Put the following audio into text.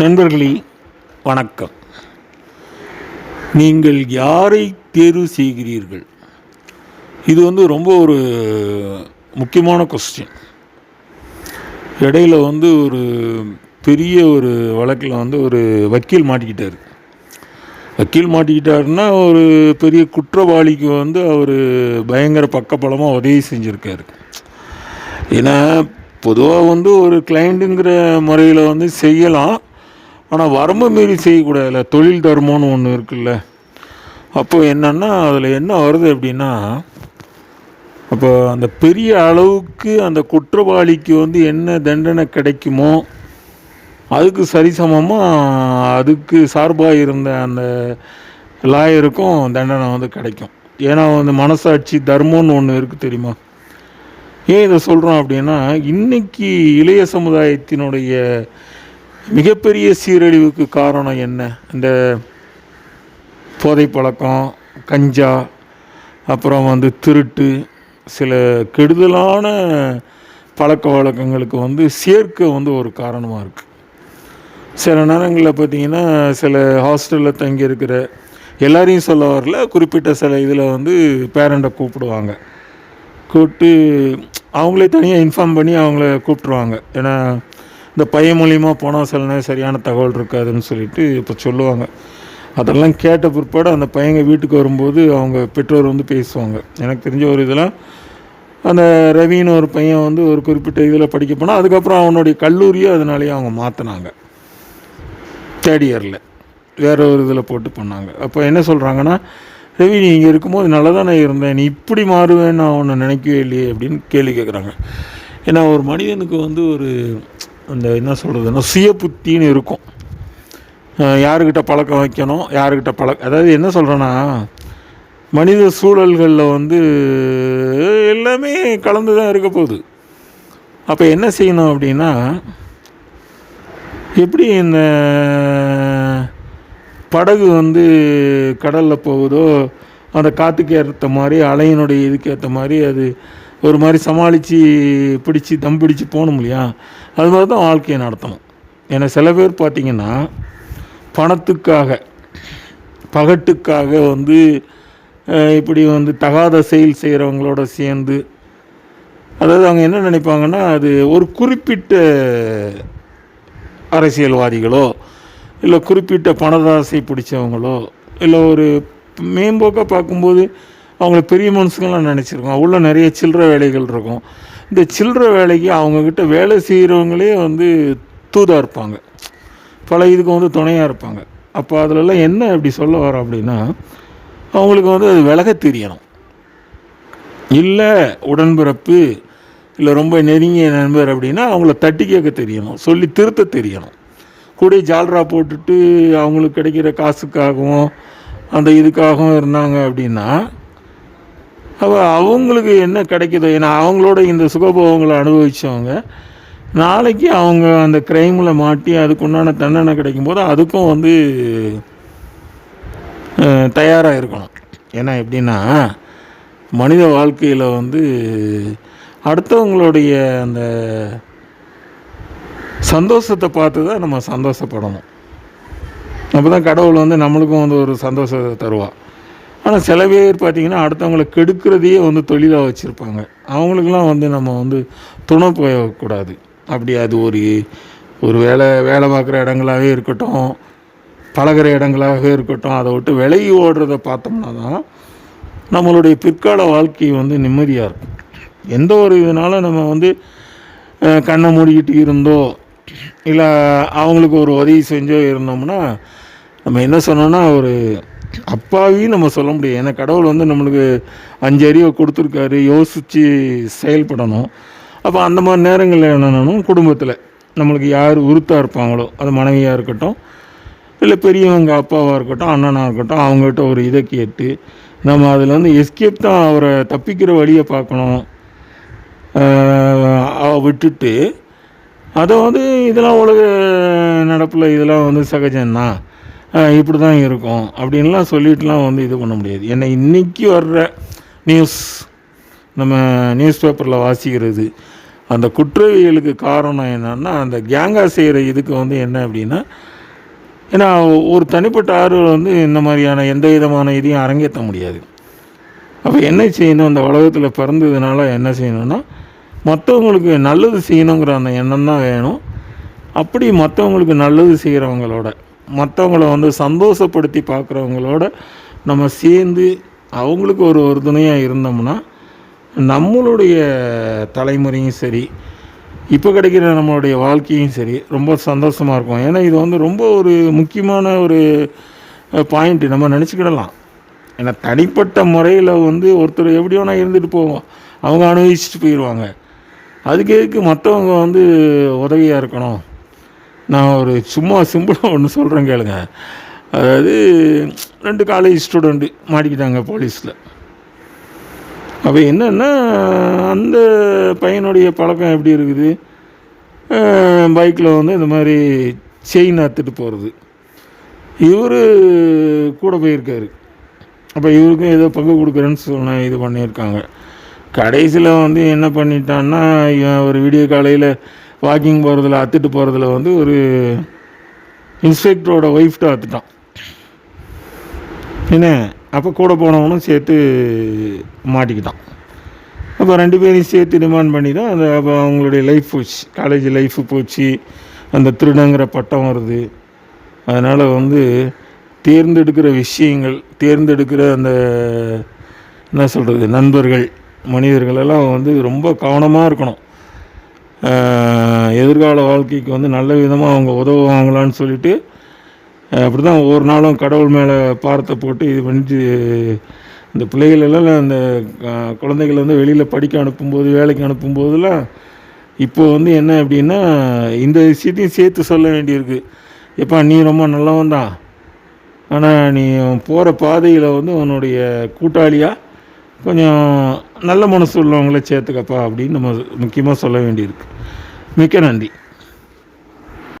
நண்பர்களே வணக்கம். நீங்கள் யாரை தேர்வு செய்கிறீர்கள்? இது வந்து ரொம்ப ஒரு முக்கியமான கொஸ்டின் இடையில வந்து ஒரு பெரிய ஒரு வழக்கில் வந்து ஒரு வக்கீல் மாட்டிக்கிட்டார். வக்கீல் மாட்டிக்கிட்டாருன்னா ஒரு பெரிய குற்றவாளிக்கு வந்து அவர் பயங்கர பக்கபலமாக உதவி செஞ்சுருக்காரு. ஏன்னா பொதுவாக வந்து ஒரு கிளைண்ட்டுங்கிற முறையில் வந்து செய்யலாம். ஆனால் வரம்பு மீறி செய்யக்கூடாதுல்ல. தொழில் தர்மம்னு ஒன்று இருக்குல்ல. அப்போ என்னென்னா அதில் என்ன வருது அப்படின்னா அப்போ அந்த பெரிய அளவுக்கு அந்த குற்றவாளிக்கு வந்து என்ன தண்டனை கிடைக்குமோ அதுக்கு சரிசமமாக அதுக்கு சார்பாக இருந்த அந்த லாயருக்கும் தண்டனை வந்து கிடைக்கும். ஏன்னா வந்து மனசாட்சி தர்மம்னு ஒன்று இருக்குது தெரியுமா? ஏன் இதை சொல்கிறோம் அப்படின்னா இன்னைக்கு இளைய சமுதாயத்தினுடைய மிகப்பெரிய சீரழிவுக்கு காரணம் என்ன? இந்த போதை பழக்கம் கஞ்சா அப்புறம் வந்து திருட்டு சில கெடுதலான பழக்க வழக்கங்களுக்கு வந்து சேர்க்க வந்து ஒரு காரணமாக இருக்குது சில நேரங்களில் பார்த்தீங்கன்னா சில ஹாஸ்டலில் தங்கி இருக்கிற எல்லாரையும் சொல்ல வரல. குறிப்பிட்ட சில இதில் வந்து பேரண்ட்டை கூப்பிடுவாங்க. கூப்பிட்டு அவங்களே தனியாக இன்ஃபார்ம் பண்ணி அவங்கள கூப்பிட்ருவாங்க ஏன்னா இந்த பையன் மூலியமாக போனால் சில நேரம் சரியான தகவல் இருக்காதுன்னு சொல்லிட்டு இப்போ சொல்லுவாங்க. அதெல்லாம் கேட்ட பிற்பாடு அந்த பையங்க வீட்டுக்கு வரும்போது அவங்க பெற்றோர் வந்து பேசுவாங்க. எனக்கு தெரிஞ்ச ஒரு இதெல்லாம் அந்த ரவின்னு ஒரு பையன் வந்து ஒரு குறிப்பிட்ட இதில் படிக்க போனால் அதுக்கப்புறம் அவனுடைய கல்லூரியை அதனாலேயே அவங்க மாற்றினாங்க தேர்ட் இயரில் வேற ஒரு இதில் போட்டு பண்ணாங்க அப்போ என்ன சொல்கிறாங்கன்னா ரவி நீ இங்கே இருக்கும்போது நல்லா தானே இருந்தேன். நீ இப்படி மாறுவேன்னு நான் ஒன்று நினைக்கவே இல்லையே அப்படின்னு கேள்வி கேட்குறாங்க ஏன்னா ஒரு மனிதனுக்கு வந்து ஒரு அந்த என்ன சொல்கிறதுன்னா சுய புத்தின்னு இருக்கும். யாருக்கிட்ட பழக்கம் வைக்கணும் யாருக்கிட்ட பழக்கம் அதாவது என்ன சொல்கிறேன்னா மனித சூழல்களில் வந்து எல்லாமே கலந்து தான் இருக்க போகுது. அப்போ என்ன செய்யணும் அப்படின்னா எப்படி இந்த படகு வந்து கடலில் போகுதோ அந்த காற்றுக்கு ஏற்ற மாதிரி அலையினுடைய இதுக்கு ஏற்ற மாதிரி அது ஒரு மாதிரி சமாளித்து பிடிச்சி தம் பிடிச்சி போகணும் இல்லையா? அது மாதிரி தான் வாழ்க்கையை நடத்தணும். ஏன்னா சில பேர் பார்த்திங்கன்னா பணத்துக்காக பகட்டுக்காக வந்து இப்படி வந்து தகாத செயல் செய்கிறவங்களோட சேர்ந்து அதாவது அவங்க என்ன நினைப்பாங்கன்னா அது ஒரு குறிப்பிட்ட அரசியல்வாதிகளோ இல்லை குறிப்பிட்ட பணதாசை பிடிச்சவங்களோ இல்லை ஒரு மேம்போக்காக பார்க்கும்போது அவங்கள பெரிய மனுஷங்களாம் நினச்சிருக்கோம். உள்ள நிறைய சில்லற வேலைகள் இருக்கும். இந்த சில்லற வேலைக்கு அவங்கக்கிட்ட வேலை செய்கிறவங்களே வந்து தூதாக இருப்பாங்க. பல இதுக்கு வந்து துணையாக இருப்பாங்க. அப்போ அதிலெல்லாம் என்ன அப்படி சொல்ல வரோம் அப்படின்னா அவங்களுக்கு வந்து அது விலக தெரியணும். இல்லை உடன்பிறப்பு இல்லை ரொம்ப நெருங்கிய நண்பர் அப்படின்னா அவங்கள தட்டி கேட்க தெரியணும். சொல்லி திருத்த தெரியணும். கூட ஜால்ரா போட்டுட்டு அவங்களுக்கு கிடைக்கிற காசுக்காகவும் அந்த இதுக்காகவும் இருந்தாங்க அப்படின்னா அப்போ அவங்களுக்கு என்ன கிடைக்குதோ ஏன்னா அவங்களோட இந்த சுகபோகங்களை அனுபவித்தவங்க நாளைக்கு அவங்க அந்த க்ரைமில் மாட்டி அதுக்கு உண்டான தண்டனை கிடைக்கும்போது அதுக்கும் வந்து தயாராக இருக்கணும். ஏன்னா எப்படின்னா மனித வாழ்க்கையில் வந்து அடுத்தவங்களுடைய அந்த சந்தோஷத்தை பார்த்து தான் நம்ம சந்தோஷப்படணும். அப்போ தான் கடவுள் வந்து நம்மளுக்கும் வந்து ஒரு சந்தோஷத்தை தருவாள் ஆனால் சில பேர் பார்த்திங்கன்னா அடுத்தவங்களை கெடுக்கிறதையே வந்து தொழிலாக வச்சுருப்பாங்க. அவங்களுக்கெல்லாம் வந்து நம்ம வந்து துணை போயக்கூடாது அப்படி அது ஒரு ஒரு வேலை வேலை பார்க்குற இடங்களாகவே இருக்கட்டும் பழகுற இடங்களாகவே இருக்கட்டும் அதை விட்டு விலகி ஓடுறத பார்த்தோம்னா தான் நம்மளுடைய பிற்கால வாழ்க்கை வந்து நிம்மதியாக இருக்கும். எந்த ஒரு இதனால நம்ம வந்து கண்ணை மூடிக்கிட்டு இருந்தோ இல்லை அவங்களுக்கு ஒரு உதவி செஞ்சோ இருந்தோம்னா நம்ம என்ன சொன்னோன்னா ஒரு அப்பாவையும் நம்ம சொல்ல முடியும் ஏன்னா கடவுள் வந்து நம்மளுக்கு அஞ்சு அறிவை கொடுத்துருக்காரு. யோசித்து செயல்படணும். அப்போ அந்த மாதிரி நேரங்களில் என்னென்னா குடும்பத்தில். நம்மளுக்கு யார் உறுத்தாக இருப்பாங்களோ அது மனைவியாக இருக்கட்டும் இல்லை பெரியவங்க அப்பாவாக இருக்கட்டும் அண்ணனாக இருக்கட்டும் அவங்ககிட்ட ஒரு இதை கேட்டு நம்ம அதில் வந்து எஸ்கேப் தான் அவரை தப்பிக்கிற வழியை பார்க்கணும். விட்டுட்டு அதை வந்து இதெல்லாம் உலக நடப்பில் இதெல்லாம் வந்து சகஜம்தான். இப்படி தான் இருக்கும். அப்படின்லாம் சொல்லிட்டுலாம் வந்து இது பண்ண முடியாது. ஏன்னா இன்றைக்கி வர்ற நியூஸ் நம்ம நியூஸ் பேப்பரில் வாசிக்கிறது அந்த குற்றவியலுக்கு காரணம் என்னன்னா அந்த கேங்கா செய்கிற இதுக்கு வந்து என்ன அப்படின்னா ஏன்னா ஒரு தனிப்பட்ட ஆர்வம் வந்து இந்த மாதிரியான எந்த விதமான இதையும் அரங்கேற்ற முடியாது. அப்போ என்ன செய்யணும்? அந்த உலகத்தில் பிறந்ததுனால என்ன செய்யணும்னா மற்றவங்களுக்கு நல்லது செய்யணுங்கிற அந்த எண்ணம் தான் வேணும். அப்படி மற்றவங்களுக்கு நல்லது செய்கிறவங்களோட மற்றவங்கள வந்து சந்தோஷப்படுத்தி பார்க்குறவங்களோட நம்ம சேர்ந்து அவங்களுக்கு ஒரு ஒரு துணையாக இருந்தோம்னா நம்மளுடைய தலைமுறையும் சரி இப்போ கிடைக்கிற நம்மளுடைய வாழ்க்கையும் சரி ரொம்ப சந்தோஷமாக இருக்கும். ஏன்னா இது வந்து ரொம்ப ஒரு முக்கியமான ஒரு பாயிண்ட்டு நம்ம நினச்சிக்கிடலாம். ஏன்னா தனிப்பட்ட முறையில் வந்து ஒருத்தர் எப்படி நான் இருந்துட்டு போவோம். அவங்க அனுபவிச்சுட்டு போயிடுவாங்க அதுக்கு எதுக்கு மற்றவங்க வந்து உதவியாக இருக்கணும்? நான் ஒரு சும்மா சிம்பிளாக ஒன்று சொல்கிறேன் கேளுங்க. அதாவது ரெண்டு காலேஜ் ஸ்டூடெண்ட்டு மாட்டிக்கிட்டாங்க போலீஸில் அப்போ என்னென்னா அந்த பையனுடைய பழக்கம் எப்படி இருக்குது? பைக்கில் வந்து இந்த மாதிரி செயின் அறுத்துட்டு போகிறது இவர் கூட போயிருக்காரு. அப்போ இவருக்கும் ஏதோ பங்கு கொடுக்குறேன்னு சொன்ன இது பண்ணியிருக்காங்க. கடைசியில் வந்து என்ன பண்ணிட்டான்னா இவன் ஒரு வீடியோ காலையில் வாக்கிங் போகிறதுல அத்துட்டு போகிறதுல வந்து ஒரு இன்ஸ்பெக்டரோட ஒய்ஃப்ட்ட அத்துட்டான். என்ன? அப்போ கூட போனவனும் சேர்த்து மாட்டிக்கிட்டான். அப்போ ரெண்டு பேரையும் சேர்த்து டிமாண்ட் பண்ணி தான் அந்த அப்போ அவங்களுடைய லைஃப் போச்சு. காலேஜ் லைஃபு போச்சு. அந்த திருடங்கிற பட்டம் வருது. அதனால் வந்து தேர்ந்தெடுக்கிற விஷயங்கள் தேர்ந்தெடுக்கிற அந்த என்ன சொல்கிறது நண்பர்கள் மனிதர்களெல்லாம் வந்து ரொம்ப கவனமாக இருக்கணும். எதிர்கால வாழ்க்கைக்கு வந்து நல்ல விதமாக அவங்க உதவுவாங்களான்னு சொல்லிட்டு அப்படி தான் ஒவ்வொரு நாளும் கடவுள் மேலே பாரத்தை போட்டு இது பண்ணிட்டு இந்த பிள்ளைகள் எல்லாம் அந்த குழந்தைகள் வந்து வெளியில் படிக்க அனுப்பும்போது வேலைக்கு அனுப்பும்போதெல்லாம் இப்போது வந்து என்ன அப்படின்னா இந்த விஷயத்தையும் சேர்த்து சொல்ல வேண்டியிருக்கு. எப்பா நீ ரொம்ப நல்லவன் தான் ஆனால் நீ போகிற பாதையில் வந்து உன்னுடைய கூட்டாளியாக கொஞ்சம் நல்ல மனசு உள்ளவங்களை சேர்த்துக்கப்பா அப்படின்னு நம்ம முக்கியமாக சொல்ல வேண்டியிருக்கு. மிக்க நன்றி.